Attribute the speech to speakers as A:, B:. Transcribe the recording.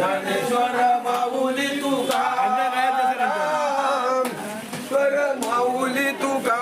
A: ज्ञानेश्वर माऊली तुका स्वर माऊली तुका